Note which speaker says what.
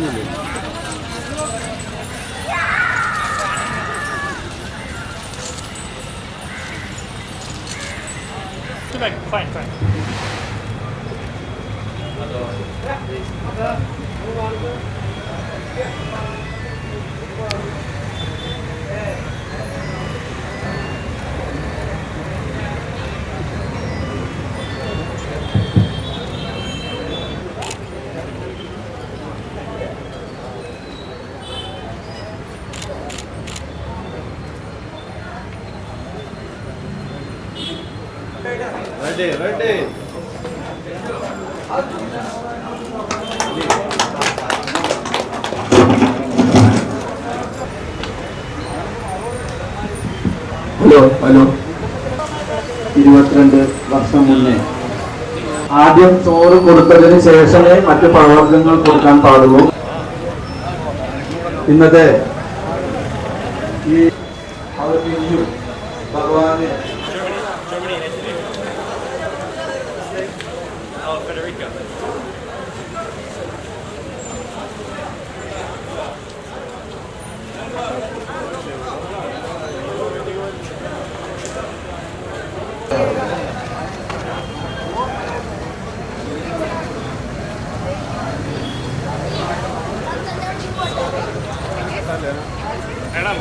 Speaker 1: にも
Speaker 2: hello hello. ഇരുപത്തിരണ്ട് വർഷം മുന്നേ. ആദ്യം ചോറ് കൊടുത്തതിന് ശേഷമേ മറ്റു പഴവർഗങ്ങൾ കൊടുക്കാൻ പാടുള്ളൂ. ഇന്നത്തെ ഈ ഭഗവാന്.
Speaker 3: Oh, Federico. Madam,